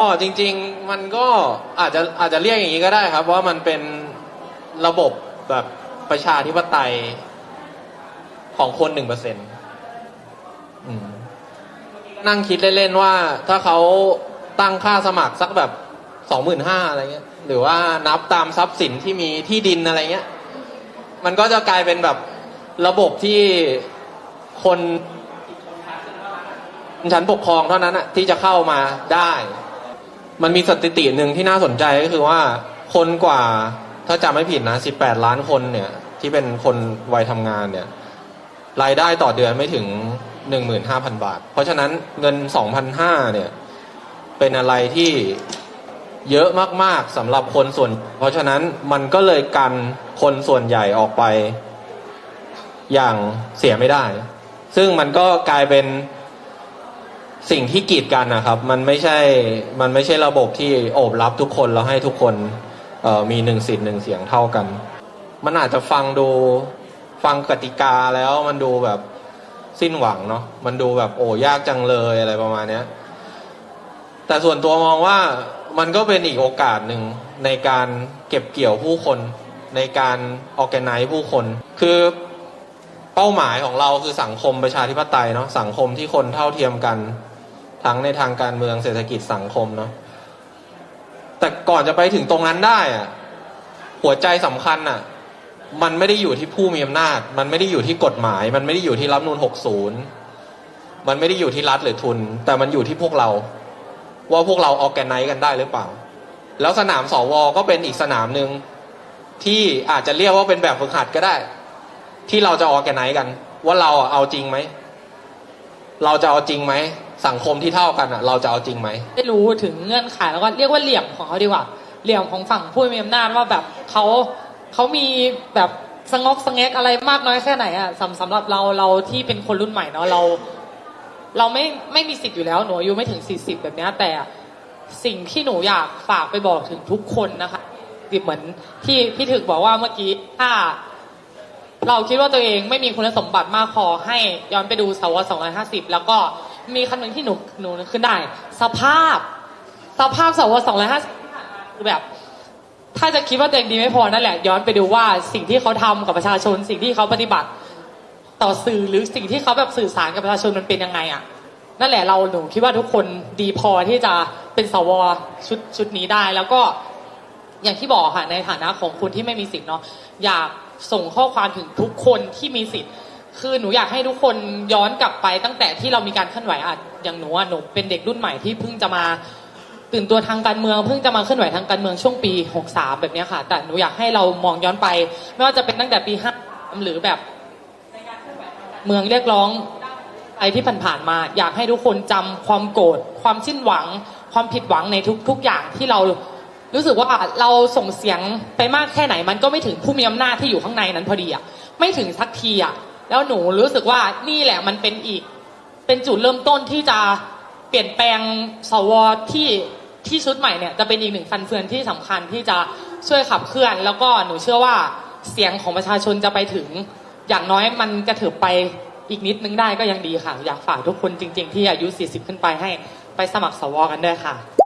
อ๋อจริง ๆ มันก็อาจจะอาจจะเรียกอย่างนี้ก็ได้ครับ ว่ามันเป็นระบบแบบประชาธิปไตยของคนหนึ่งเปอร์เซ็นต์นั่งคิดเล่น ๆ ว่าถ้าเขาตั้งค่าสมัครสักแบบสองหมื่นห้าอะไรเงี้ย หรือว่านับตามทรัพย์สินที่มีที่ดินอะไรเงี้ย มันก็จะกลายเป็นแบบระบบที่คนชั้นปกครองเท่านั้นอะที่จะเข้ามาได้ มันมีสถิติหนึ่งที่น่าสนใจก็คือว่า คนกว่าถ้าจำไม่ผิดนะ 18 ล้านคนเนี่ย ที่เป็นคนวัยทำงานเนี่ย รายได้ต่อเดือนไม่ถึง 15,000 บาท เพราะฉะนั้นเงิน 2,500 เนี่ย เป็นอะไรที่เยอะมากๆสำหรับคนส่วน เพราะฉะนั้นมันก็เลยกันคนส่วนใหญ่ออกไป อย่างเสียไม่ได้ ซึ่งมันก็กลายเป็น สิ่งที่กีดกันนะครับ มันไม่ใช่มันไม่ใช่ระบบที่โอบรับทุกคนแล้วให้ทุกคนมีหนึ่งสิทธิ์หนึ่งเสียงเท่ากัน มันอาจจะฟังดูฟังกติกาแล้วมันดูแบบสิ้นหวังเนาะมันดูแบบโอ้ยากจังเลยอะไรประมาณเนี้ยแต่ส่วนตัวมองว่ามันก็เป็นอีกโอกาสหนึ่งในการเก็บเกี่ยวผู้คนในการออแกไนซ์ผู้คน คือเป้าหมายของเราคือสังคมประชาธิปไตยเนาะสังคมที่คนเท่าเทียมกัน ทั้งในทางการเมืองเศรษฐกิจสังคมเนาะแต่ก่อนจะไปถึงตรงนั้นได้อะหัวใจสำคัญอะมันไม่ได้อยู่ที่ผู้มีอำนาจ มันไม่ได้อยู่ที่กฎหมาย มันไม่ได้อยู่ที่รัฐธรรมนูล60มันไม่ได้อยู่ที่รัฐหรือทุน แต่มันอยู่ที่พวกเรา ว่าพวกเราออกแกไนกันได้หรือเปล่า แล้วสนามสวก็เป็นอีกสนามหนึ่งที่อาจจะเรียกว่าเป็นแบบฝึกหัดก็ได้ ที่เราจะออกแกไนกัน ว่าเราเอาจริงไหมเราจะเอาจริงไหม สังคมที่เท่ากันอะเราจะเอาจริงไหมได้รู้ถึงเงื่อนไขแล้วก็เรียกว่าเหลี่ยมของเขาดีกว่า เหลี่ยมของฝั่งผู้มีอำนาจว่าแบบเขาเขามีแบบสงอกสงแงกอะไรมากน้อยแค่ไหนอะสำสำหรับเราเราที่เป็นคนรุ่นใหม่เนาะเรา เราไม่ไม่มีสิทธิ์อยู่แล้วหนูอายุไม่ถึง40แบบนี้แต่สิ่งที่หนูอยากฝากไปบอกถึงทุกคนนะคะเหมือนที่พี่ถึกบอกว่าเมื่อกี้ถ้าเราคิดว่าตัวเองไม่มีคุณสมบัติมากพอให้ย้อนไปดูสว250แล้วก็ มีคำหนึ่งที่หนูหนูขึ้นได้ สภาพ สภาพสว250คือแบบ ถ้าจะคิดว่าตัวเองดีไม่พอนั่นแหละ ย้อนไปดูว่าสิ่งที่เขาทำกับประชาชน สิ่งที่เขาปฏิบัติ ต่อสื่อหรือสิ่งที่เขาแบบสื่อสารกับประชาชนมันเป็นยังไงอะนั่นแหละเราหนูคิดว่าทุกคนดีพอที่จะเป็นสวชุดชุดนี้ได้ แล้วก็อย่างที่บอกค่ะในฐานะของคนที่ไม่มีสิทธิ์เนาะอยากส่งข้อความถึงทุกคนที่มีสิทธิ์ คือหนูอยากให้ทุกคนย้อนกลับไปตั้งแต่ที่เรามีการเคลื่อนไหวอะอย่างหนูอะหนูเป็นเด็กรุ่นใหม่ที่เพิ่งจะมาตื่นตัวทางการเมืองเพิ่งจะมาเคลื่อนไหวทางการเมืองช่วงปี 63 แบบนี้ค่ะ แต่หนูอยากให้เรามองย้อนไป ไม่ว่าจะเป็นตั้งแต่ปี5หรือแบบเมืองเรียกร้องอะไรที่ผ่านๆมา อยากให้ทุกคนจำความโกรธความสิ้นหวัง ความผิดหวังในทุกๆอย่างที่เรารู้สึกว่าเราส่งเสียงไปมากแค่ไหนมันก็ไม่ถึงผู้มีอำนาจที่อยู่ข้างในนั้นพอดีอะไม่ถึงสักทีอะ แล้วหนูรู้สึกว่านี่แหละมันเป็นอีก เป็นจุดเริ่มต้นที่จะเปลี่ยนแปลงสวที่ที่ชุดใหม่เนี่ยจะเป็นอีกหนึ่งฟันเฟือนที่สำคัญที่จะช่วยขับเคลื่อน แล้วก็หนูเชื่อว่าเสียงของประชาชนจะไปถึง อย่างน้อยมันกระเถิบไปอีกนิดนึงได้ก็ยังดีค่ะ อยากฝากทุกคนจริง ๆ ที่อายุ 40 ขึ้นไปให้ไปสมัครสวกันด้วยค่ะ